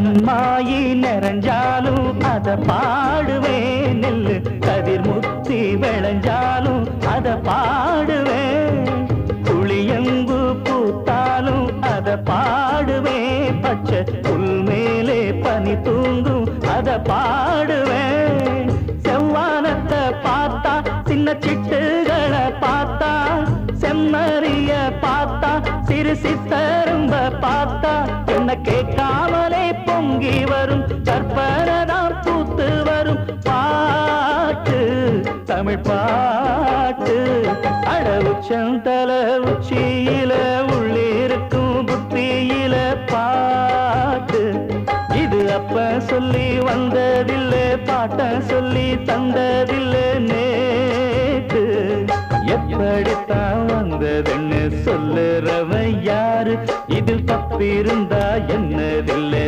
கண்மாயி நிறைஞ்சாலும் அத பாடுவே நெல்லு. கதிர் முத்தி விளைஞ்சாலும் அத பாடுவே புளியங்கு பூத்தாலும் அத பாடுவே பச்சை புல் மேலே பனி தூங்கும் அத பாடுவே செவ்வானத்தை பார்த்தா சின்ன சிட்டுகளை பார்த்தா செம்மறிய பார்த்தா சிறு சித்தரும்ப பார்த்தா என்ன கேட்காமலே பொங்கி வரும் கற்பனதான் பூத்து வரும். பாட்டு தமிழ் பாட்டு அட செந்தல உச்சியில உள்ளிருக்கும் புத்தியில பாட்டு. இது அப்ப சொல்லி வந்ததில்லை பாட்ட சொல்லி தந்ததில்லை நேற்று. எப்படித்தான் வந்ததுன்னு சொல்லுறவன் யாரு? இதில் தப்பிருந்தா என்னதில்லை?